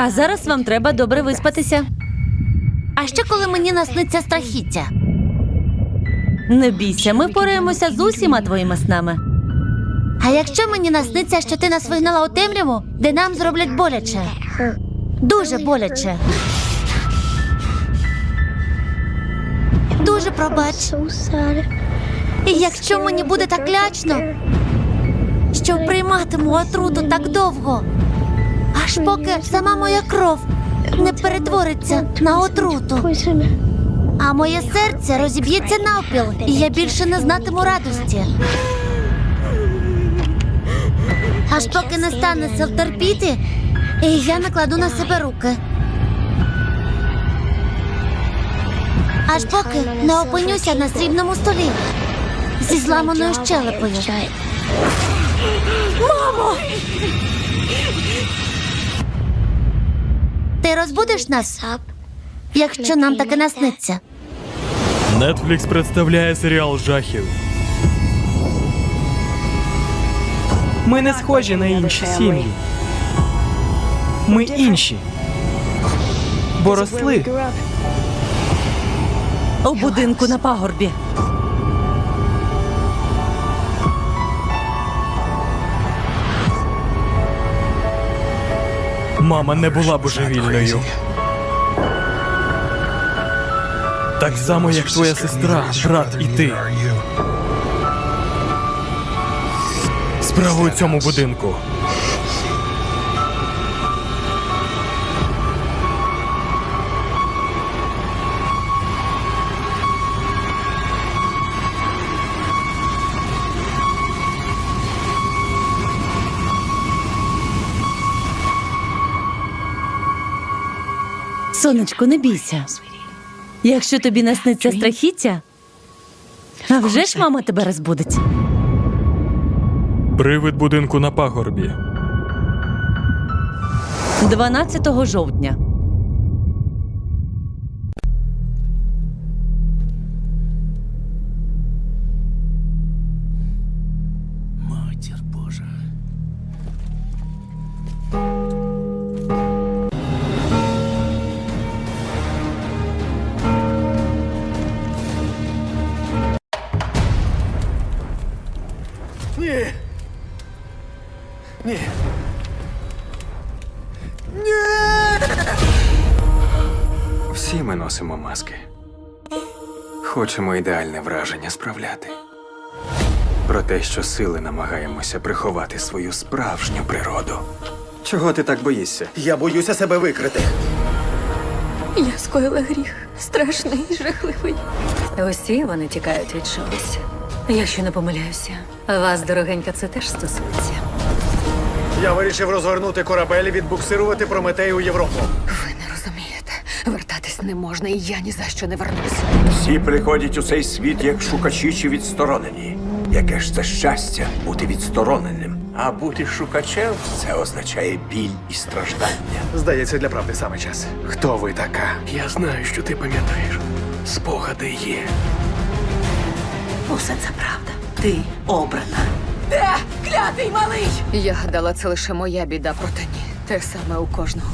А зараз вам треба добре виспатися. А що коли мені насниться страхіття? Не бійся, ми впораємося з усіма твоїми снами. А якщо мені насниться, що ти нас вигнала у темряву, де нам зроблять боляче? Дуже боляче. Дуже пробач. І якщо мені буде так лячно, що прийматиму отруту так довго, аж поки сама моя кров не перетвориться на отруту, а моє серце розіб'ється навпіл, і я більше не знатиму радості. Аж поки не стане сил терпіти, і я накладу на себе руки. Аж поки не опинюся на срібному столі зі зламаною щелепою. Мамо! Ти розбудиш нас, якщо нам таке насниться. Netflix представляє серіал жахів. Ми не схожі на інші сім'ї. Ми інші. Бо росли. У будинку на пагорбі. Мама не була божевільною. Так само, як твоя сестра, брат і ти. Справа у цьому будинку. Сонечко, не бійся. Якщо тобі насниться страхіття, а вже ж мама тебе розбудить. Привид будинку на пагорбі. 12 жовтня. Ні. Всі ми носимо маски. Хочемо ідеальне враження справляти. Про те, що сили намагаємося приховати свою справжню природу. Чого ти так боїшся? Я боюся себе викрити. Я скоїла гріх страшний і жахливий. Усі вони тікають від чогось. Якщо не помиляюся, вас, дорогенька, це теж стосується. Я вирішив розгорнути корабель і відбуксирувати Прометей у Європу. Ви не розумієте. Вертатись не можна, і я ні за що не вернусь. Всі приходять у цей світ як шукачі чи відсторонені. Яке ж це щастя бути відстороненим? А бути шукачем це означає біль і страждання. Здається, для правди саме час. Хто ви така? Я знаю, що ти пам'ятаєш. Спогади є. Усе це правда. Ти обрана. Де клятий малий? Я гадала, це лише моя біда, проте ні. Те саме у кожного.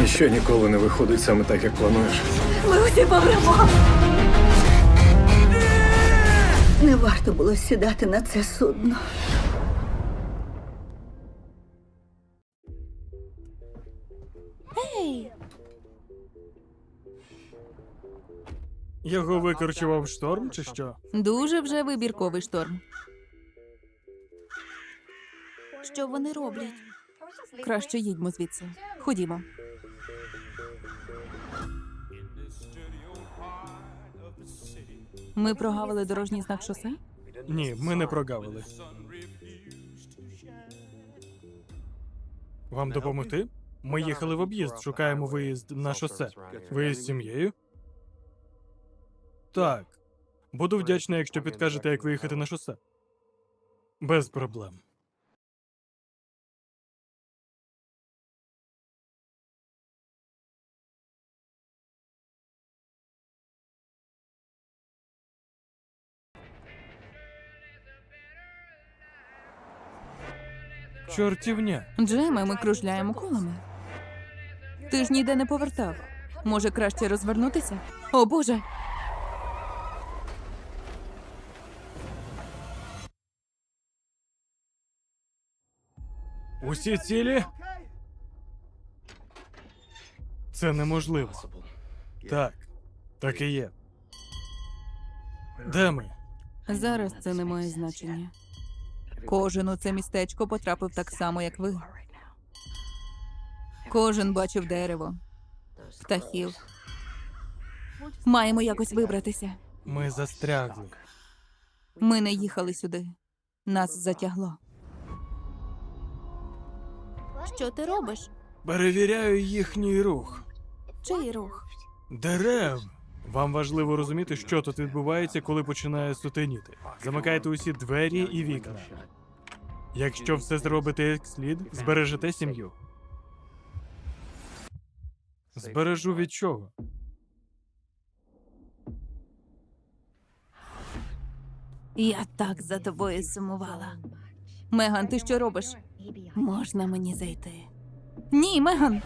Ніщо ніколи не виходить саме так, як плануєш. Ми усі помремо. Не варто було сідати на це судно. Його викорчував шторм чи що? Дуже вже вибірковий шторм. Що вони роблять? Краще їдьмо звідси. Ходімо. Ми прогавили дорожній знак шосе? Ні, ми не прогавили. Вам допомогти? Ми їхали в об'їзд, шукаємо виїзд на шосе. Ви з сім'єю? Так. Буду вдячний, якщо підкажете, як виїхати на шосе. Без проблем. Чортівня. Джеме, ми кружляємо колами. Ти ж ніде не повертав. Може, краще розвернутися? О Боже, Усі цілі? Це неможливо. Так, так і є. Де ми? зараз це не має значення. Кожен у це містечко потрапив так само, як ви. Кожен бачив дерево, птахів. Маємо якось вибратися. Ми застрягли. Ми не їхали сюди. Нас затягло. Що ти робиш? Перевіряю їхній рух. Чий рух? Дерев. Вам важливо розуміти, що тут відбувається, коли починає сутеніти. Замикайте усі двері і вікна. Якщо все зробите як слід, збережете сім'ю. Збережу від чого? Я так за тобою сумувала. Меган, ти що робиш? Можна мені зайти? Ні, Меган.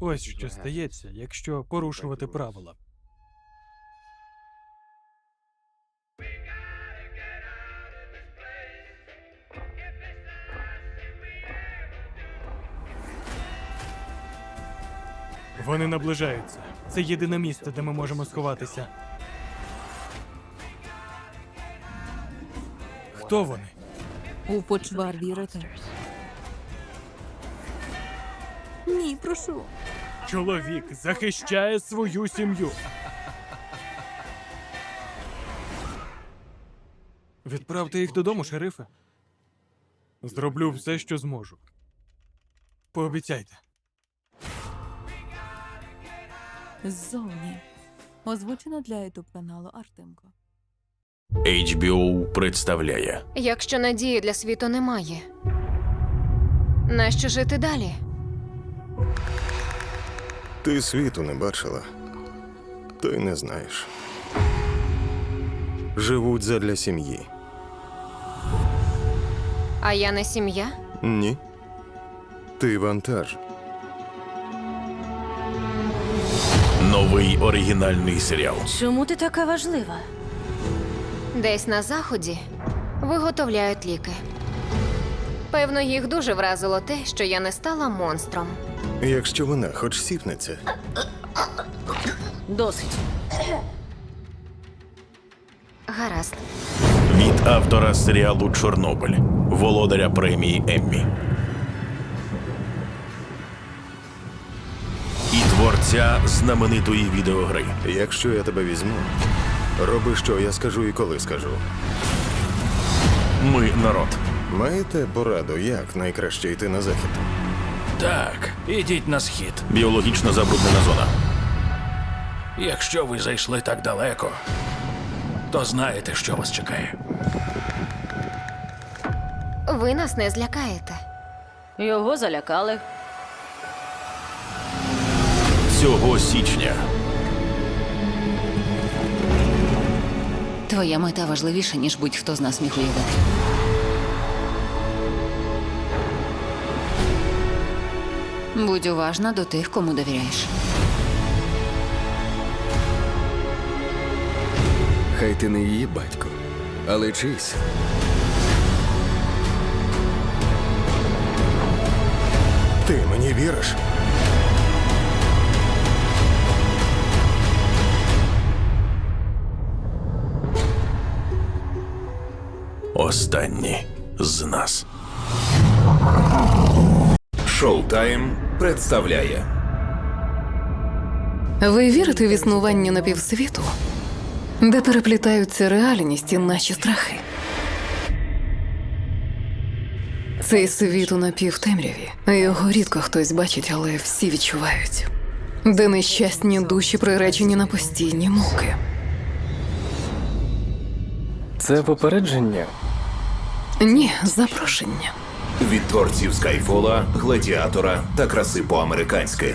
Ось що стається, якщо порушувати правила. Вони наближаються. Це єдине місце, де ми можемо сховатися. Хто вони? У почвар вірите? Ні, прошу. Чоловік захищає свою сім'ю. Відправте їх додому, шерифе. Зроблю все, що зможу. Пообіцяйте. Ззовні. Озвучено для ютуб каналу Артемко. HBO представляє Якщо надії для світу немає. Нащо жити далі? Ти світу не бачила, то й не знаєш. Живуть задля сім'ї. А я не сім'я? Ні. Ти вантаж. новий оригінальний серіал. Чому ти така важлива? Десь на заході виготовляють ліки. Певно, їх дуже вразило те, що я не стала монстром. Якщо вона хоч сіпнеться, Досить. Гаразд. Від автора серіалу Чорнобиль, володаря премії Еммі. І творця знаменитої відеогри. якщо я тебе візьму, роби, що я скажу і коли скажу. Ми народ. Маєте пораду, як найкраще йти на захід? Так, ідіть на схід. Біологічно забруднена зона. Якщо ви зайшли так далеко, то знаєте, що вас чекає. Ви нас не злякаєте. Його залякали. Цього січня Твоя мета важливіша, ніж будь-хто з нас міг уявити. Будь уважна до тих, кому довіряєш. Хай ти не її батько, але чийсь. Ти мені віриш? останні з нас. Шоутайм представляє Ви вірите в існування напівсвіту, де переплітаються реальність і наші страхи? Цей світ у напівтемряві. Його рідко хтось бачить, але всі відчувають. Де нещасні душі приречені на постійні муки. Це попередження. Ні, запрошення. Від творців Скайфола, Гладіатора та краси по-американськи.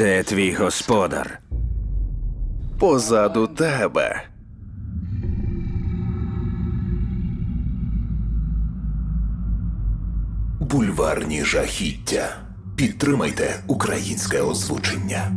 Де твій господар? Позаду тебе. Бульварні жахіття. Підтримайте українське озвучення.